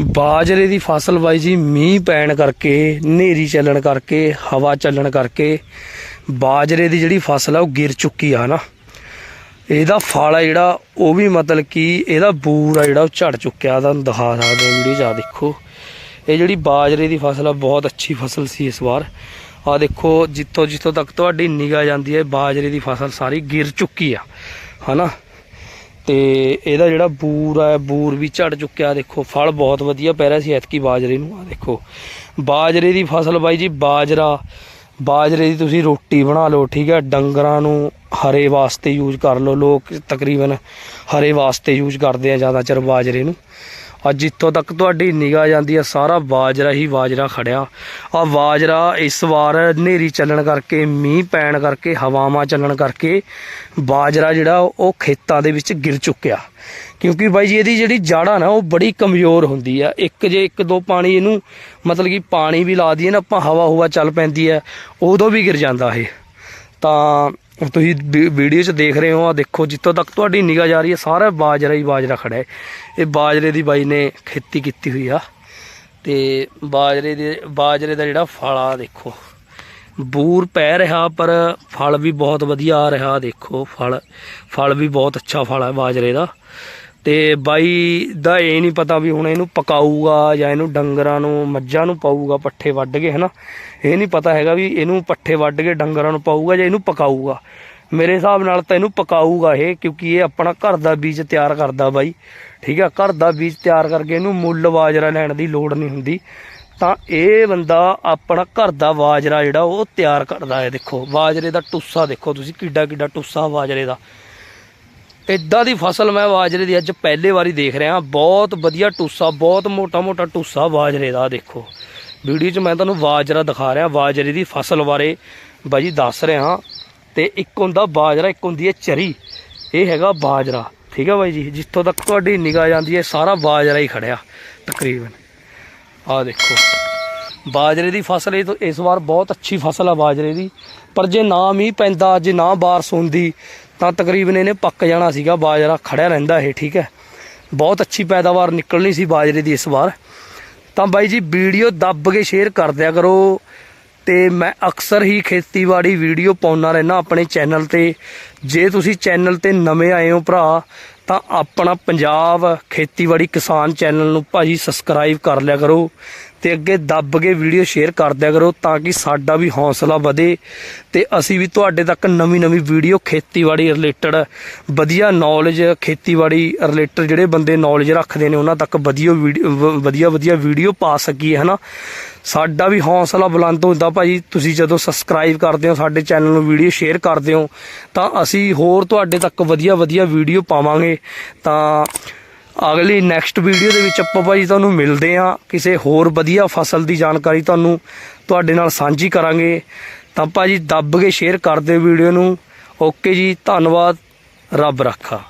ਬਾਜਰੇ ਦੀ ਫਸਲ ਬਾਈ ਜੀ, ਮੀਂਹ ਪੈਣ ਕਰਕੇ, ਹਨੇਰੀ ਚੱਲਣ ਕਰਕੇ, ਹਵਾ ਚੱਲਣ ਕਰਕੇ ਬਾਜਰੇ ਦੀ ਜਿਹੜੀ ਫਸਲ ਆ ਉਹ ਗਿਰ ਚੁੱਕੀ ਆ ਨਾ ਇਹਦਾ ਫਲ ਆ ਜਿਹੜਾ, ਉਹ ਵੀ ਮਤਲਬ ਕਿ ਇਹਦਾ ਬੂਰ ਆ ਜਿਹੜਾ, ਉਹ ਝੜ ਚੁੱਕਿਆ ਤੁਹਾਨੂੰ ਦਿਖਾ ਸਕਦੇ ਵੀਡੀਓ ਜਾ ਦੇਖੋ, ਇਹ ਜਿਹੜੀ ਬਾਜਰੇ ਦੀ ਫਸਲ ਆ, ਬਹੁਤ ਅੱਛੀ ਫਸਲ ਸੀ ਇਸ ਵਾਰ। ਆ ਦੇਖੋ ਜਿੱਥੋਂ ਜਿੱਥੋਂ ਤੱਕ ਤੁਹਾਡੀ ਨਿਗਾਹ ਜਾਂਦੀ ਹੈ, ਬਾਜਰੇ ਦੀ ਫਸਲ ਸਾਰੀ ਗਿਰ ਚੁੱਕੀ ਆ, ਹਨਾ। ਤੇ ਇਹਦਾ ਜਿਹੜਾ ਬੂਰ ਆ, ਬੂਰ ਵੀ ਝੜ ਚੁੱਕਿਆ, ਦੇਖੋ, ਫਲ ਬਹੁਤ ਵਧੀਆ ਪੈ ਰਿਹਾ ਸੀ, ਐਤਕੀ ਬਾਜਰੇ ਨੂੰ, ਆ ਦੇਖੋ। ਬਾਜਰੇ ਦੀ ਫਸਲ ਬਾਈ ਜੀ, ਬਾਜਰਾ। ਬਾਜਰੇ ਦੀ ਤੁਸੀਂ ਰੋਟੀ ਬਣਾ ਲਓ, ਠੀਕ ਹੈ ਡੰਗਰਾਂ ਨੂੰ ਹਰੇ ਵਾਸਤੇ ਯੂਜ਼ ਕਰ ਲਓ, ਲੋਕ ਤਕਰੀਬਨ ਹਰੇ ਵਾਸਤੇ ਯੂਜ਼ ਕਰਦੇ ਆ ਜ਼ਿਆਦਾ ਚਿਰ ਬਾਜਰੇ ਨੂੰ। ਅੱਜ ਜਿੱਥੋਂ ਤੱਕ ਤੁਹਾਡੀ ਨਿਗਾਹ ਜਾਂਦੀ ਆ, ਸਾਰਾ ਬਾਜਰਾ ਹੀ ਬਾਜਰਾ ਖੜਿਆ। ਆ ਬਾਜਰਾ ਇਸ ਵਾਰ ਹਨੇਰੀ ਚੱਲਣ ਕਰਕੇ, ਮੀਂਹ ਪੈਣ ਕਰਕੇ, ਹਵਾਵਾਂ ਚੱਲਣ ਕਰਕੇ ਬਾਜਰਾ ਜਿਹੜਾ, ਉਹ ਖੇਤਾਂ ਦੇ ਵਿੱਚ ਗਿਰ ਚੁੱਕਿਆ। ਕਿਉਂਕਿ ਬਾਈ ਜੀ, ਇਹਦੀ ਜਿਹੜੀ ਜੜ੍ਹ ਨਾ, ਉਹ ਬੜੀ ਕਮਜ਼ੋਰ ਹੁੰਦੀ ਆ। ਇੱਕ ਜੇ ਇੱਕ ਦੋ ਪਾਣੀ ਇਹਨੂੰ ਮਤਲਬ ਕਿ ਪਾਣੀ ਵੀ ਲਾ ਦਈਏ ਨਾ, ਆਪਾਂ ਹਵਾ ਹੁਵਾ ਚੱਲ ਪੈਂਦੀ ਹੈ ਉਦੋਂ ਵੀ ਗਿਰ ਜਾਂਦਾ ਇਹ। ਤਾਂ ਤੁਸੀਂ ਵੀਡੀਓ 'ਚ ਦੇਖ ਰਹੇ ਹੋ ਆ ਦੇਖੋ, ਜਿੱਥੋਂ ਤੱਕ ਤੁਹਾਡੀ ਨਿਗਾਹ ਜਾ ਰਹੀ ਹੈ, ਸਾਰਾ ਬਾਜਰਾ ਹੀ ਬਾਜਰਾ ਖੜਾ ਹੈ। ਇਹ ਬਾਜਰੇ ਦੀ ਬਾਈ ਨੇ ਖੇਤੀ ਕੀਤੀ ਹੋਈ ਆ। ਤੇ ਬਾਜਰੇ ਦੇ ਬਾਜਰੇ ਦਾ ਜਿਹੜਾ ਫਲ ਆ, ਦੇਖੋ। ਬੂਰ ਪੈ ਰਿਹਾ, ਪਰ ਫਲ ਵੀ ਬਹੁਤ ਵਧੀਆ ਆ ਰਿਹਾ, ਦੇਖੋ, ਫਲ। ਫਲ ਵੀ ਬਹੁਤ ਅੱਛਾ ਫਲ ਹੈ ਬਾਜਰੇ ਦਾ। ਤੇ ਬਾਈ ਦਾ ਇਹ ਨਹੀਂ ਪਤਾ ਵੀ ਹੁਣ ਇਹਨੂੰ ਪਕਾਊਗਾ ਜਾਂ ਇਹਨੂੰ ਡੰਗਰਾਂ ਨੂੰ, ਮੱਝਾਂ ਨੂੰ ਪਾਊਗਾ, ਪੱਠੇ ਵੱਢ ਕੇ, ਹਨਾ? ਇਹ ਨਹੀਂ ਪਤਾ ਹੈਗਾ ਵੀ ਇਹਨੂੰ ਪੱਠੇ ਵੱਢ ਕੇ ਡੰਗਰਾਂ ਨੂੰ ਪਾਊਗਾ ਜਾਂ ਇਹਨੂੰ ਪਕਾਊਗਾ। ਮੇਰੇ ਹਿਸਾਬ ਨਾਲ ਤਾਂ ਇਹਨੂੰ ਪਕਾਊਗਾ ਇਹ, ਕਿਉਂਕਿ ਇਹ ਆਪਣਾ ਘਰ ਦਾ ਬੀਜ ਤਿਆਰ ਕਰਦਾ ਬਾਈ। ਠੀਕ ਆ, ਘਰ ਦਾ ਬੀਜ ਤਿਆਰ ਕਰਕੇ ਇਹਨੂੰ ਮੁੱਲ ਬਾਜਰਾ ਲੈਣ ਦੀ ਲੋੜ ਨਹੀਂ ਹੁੰਦੀ। ਤਾਂ ਇਹ ਬੰਦਾ ਆਪਣਾ ਘਰ ਦਾ ਬਾਜਰਾ ਜਿਹੜਾ ਉਹ ਤਿਆਰ ਕਰਦਾ ਹੈ, ਦੇਖੋ। ਬਾਜਰੇ ਦਾ ਟੁੱਸਾ ਦੇਖੋ ਤੁਸੀਂ ਕਿੱਡਾ ਕਿੱਡਾ ਟੁੱਸਾ ਬਾਜਰੇ ਦਾ। ਇਦਾਂ ਦੀ ਫਸਲ ਮੈਂ ਬਾਜਰੇ ਦੀ ਅੱਜ ਪਹਿਲੇ ਵਾਰੀ ਦੇਖ ਰਿਹਾ ਬਹੁਤ ਵਧੀਆ ਟੂਸਾ, ਬਹੁਤ ਮੋਟਾ ਮੋਟਾ ਟੂਸਾ ਬਾਜਰੇ ਦਾ, ਦੇਖੋ। ਵੀਡੀਓ 'ਚ ਮੈਂ ਤੁਹਾਨੂੰ ਬਾਜਰਾ ਦਿਖਾ ਰਿਹਾ ਬਾਜਰੇ ਦੀ ਫਸਲ ਬਾਰੇ। ਬਾਜੀ ਦੱਸ ਰਿਹਾ ਤੇ ਇੱਕ ਹੁੰਦਾ ਬਾਜਰਾ, ਇੱਕ ਹੁੰਦੀ ਹੈ ਚਰੀ। ਇਹ ਹੈਗਾ ਬਾਜਰਾ। ਠੀਕ ਹੈ ਬਾਈ ਜੀ? ਜਿੱਥੋਂ ਤੱਕ ਤੁਹਾਡੀ ਨਿਗਾਹ ਜਾਂਦੀ ਹੈ, ਸਾਰਾ ਬਾਜਰਾ ਹੀ ਖੜਿਆ, ਤਕਰੀਬਨ। ਆਹ ਦੇਖੋ। ਬਾਜਰੇ ਦੀ ਫਸਲ, ਇਹ ਤੋਂ ਇਸ ਵਾਰ ਬਹੁਤ ਅੱਛੀ ਫਸਲ ਆ ਬਾਜਰੇ ਦੀ। ਪਰ ਜੇ ਨਾ ਮੀਂਹ ਪੈਂਦਾ, ਜੇ ਨਾ ਬਾਰਸ਼ ਹੁੰਦੀ, ਤਾਂ ਤਕਰੀਬਨ ਇਹਨੇ ਪੱਕ ਜਾਣਾ ਸੀਗਾ। ਬਾਜਰਾ ਖੜਿਆ ਰਹਿੰਦਾ ਇਹ, ਠੀਕ ਹੈ। ਬਹੁਤ ਅੱਛੀ ਪੈਦਾਵਾਰ ਨਿਕਲਣੀ ਸੀ ਬਾਜਰੇ ਦੀ ਇਸ ਵਾਰ। ਤਾਂ ਬਾਈ ਜੀ, ਵੀਡੀਓ ਦੱਬ ਕੇ ਸ਼ੇਅਰ ਕਰ ਦਿਆ ਕਰੋ। ਤੇ ਮੈਂ ਅਕਸਰ ਹੀ ਖੇਤੀਬਾੜੀ ਵੀਡੀਓ ਪਾਉਣਾ ਰਹਿਣਾ ਆਪਣੇ ਚੈਨਲ ਤੇ। ਜੇ ਤੁਸੀਂ ਚੈਨਲ ਤੇ ਨਵੇਂ ਆਏ ਹੋ ਭਰਾ, ਤਾਂ ਆਪਣਾ ਪੰਜਾਬ ਖੇਤੀਬਾੜੀ ਕਿਸਾਨ ਚੈਨਲ ਨੂੰ ਭਾਜੀ ਸਬਸਕ੍ਰਾਈਬ ਕਰ ਲਿਆ ਕਰੋ। ਤੇ ਅੱਗੇ ਦੱਬ ਕੇ ਵੀਡੀਓ ਸ਼ੇਅਰ ਕਰ ਦਿਆ ਕਰੋ ਤਾਂ ਕਿ ਸਾਡਾ ਵੀ ਹੌਸਲਾ ਵਧੇ ਤੇ ਅਸੀਂ ਵੀ ਤੁਹਾਡੇ ਤੱਕ ਨਵੀਂ ਨਵੀਂ ਵੀਡੀਓ ਖੇਤੀਬਾੜੀ ਰਿਲੇਟਡ ਵਧੀਆ ਨੌਲੇਜ ਖੇਤੀਬਾੜੀ ਰਿਲੇਟਡ ਜਿਹੜੇ ਬੰਦੇ ਨੌਲੇਜ ਰੱਖਦੇ ਨੇ, ਉਹਨਾਂ ਤੱਕ ਵਧੀਆ ਵੀਡੀਓ ਵ- ਵਧੀਆ ਵਧੀਆ ਵੀਡੀਓ ਪਾ ਸਕੀਏ, ਹਨਾ? ਸਾਡਾ ਵੀ ਹੌਸਲਾ ਬੁਲੰਦ ਹੁੰਦਾ ਭਾਜੀ। ਤੁਸੀਂ ਜਦੋਂ ਸਬਸਕ੍ਰਾਈਬ ਕਰਦੇ ਹੋ, ਸਾਡੇ ਚੈਨਲ ਨੂੰ ਵੀਡੀਓ ਸ਼ੇਅਰ ਕਰਦੇ ਹੋ, ਤਾਂ ਅਸੀਂ ਹੋਰ ਤੁਹਾਡੇ ਤੱਕ ਵਧੀਆ ਵਧੀਆ ਵੀਡੀਓ ਪਾਵਾਂਗੇ। ਤਾਂ ਅਗਲੀ ਨੈਕਸਟ ਵੀਡੀਓ ਦੇ ਵਿੱਚ ਆਪਾਂ ਭਾਜੀ ਤੁਹਾਨੂੰ ਮਿਲਦੇ ਹਾਂ। ਕਿਸੇ ਹੋਰ ਵਧੀਆ ਫਸਲ ਦੀ ਜਾਣਕਾਰੀ ਤੁਹਾਨੂੰ ਤੁਹਾਡੇ ਨਾਲ ਸਾਂਝੀ ਕਰਾਂਗੇ। ਤਾਂ ਭਾਜੀ ਦੱਬ ਕੇ ਸ਼ੇਅਰ ਕਰ ਦਿਓ ਵੀਡੀਓ ਨੂੰ। ਓਕੇ ਜੀ, ਧੰਨਵਾਦ। ਰੱਬ ਰੱਖਾ।